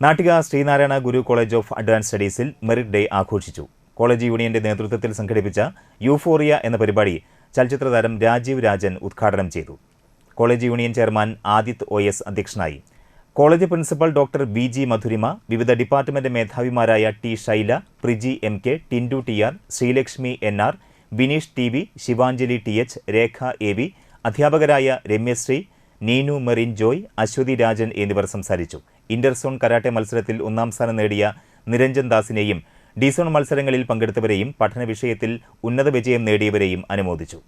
Nattika Sreenarayana Guru college of advance സ്റ്റഡീസിൽ merit day ആഘോഷിച്ചു. College യൂണിയന്റെ നേതൃത്വത്തിൽ സംഘടിപ്പിച്ച യൂഫോറിയ എന്ന പരിപാടി ചലച്ചിത്ര താരം രാജീവ് രാജൻ ഉദ്ഘാടനം ചെയ്തു. College union chairman Adith O S അധ്യക്ഷനായി. College principal doctor B G Madhurima വിവിധ department മേധാവിമാരായ T Shaila Priji M K Tindu T R Sreelakshmi N R Bineesh T V Shivanjali T H Rekha A V അധ്യാപകരായ രമ്യശ്രീ നീനു മെറിൻ ജോയ് അശ്വതി രാജൻ എന്നിവർ സംസാരിച്ചു. Interzone karate മത്സരത്തിൽ ഒന്നാം സ്ഥാനം നേടിയ Niranjan ദാസിനെയും disown മത്സരങ്ങളിൽ പങ്കെടുത്തവരെയും പഠന വിഷയത്തിൽ ഉന്നത വിജയം നേടിയവരെയും അനുമോദിച്ചു.